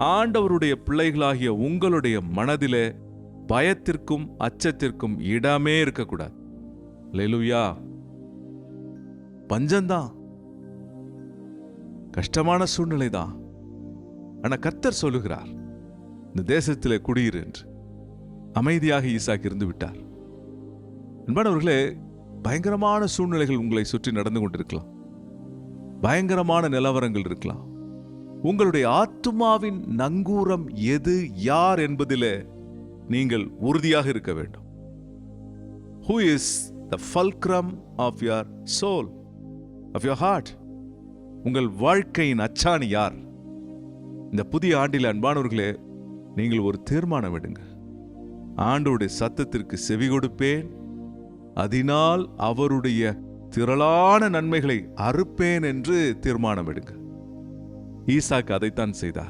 ஆண்டவருடைய பிள்ளைகளாகிய உங்களுடைய மனதிலே பயத்திற்கும் அச்சத்திற்கும் இடமே இருக்கக்கூடாது. லெலுயா பஞ்சம்தான். கஷ்டமான சூழ்நிலை தான் ஆனா கர்த்தர் சொல்லுகிறார் இந்த தேசத்திலே குடியிரு என்று. அமைதியாக ஈசாக் இருந்து விட்டார். அன்பானவர்களே பயங்கரமான சூழ்நிலைகள் உங்களை சுற்றி நடந்து கொண்டிருக்கலாம். பயங்கரமான நிலவரங்கள் இருக்கலாம். உங்களுடைய ஆத்துமாவின் நங்கூரம் எது யார் என்பதிலே நீங்கள் உறுதியாக இருக்க வேண்டும். Who is the fulcrum of your soul of your heart உங்கள் வாழ்க்கையின் அச்சாணி யார்? இந்த புதிய ஆண்டில் அன்பானவர்களே நீங்கள் ஒரு தீர்மானம் எடுங்க ஆண்டோடைய சத்தத்திற்கு செவி கொடுப்பேன். அதனால் அவருடைய திரளான நன்மைகளை அறுப்பேன் என்று தீர்மானம் எடுங்க ஈசாக்கு அதைத்தான் செய்தார்.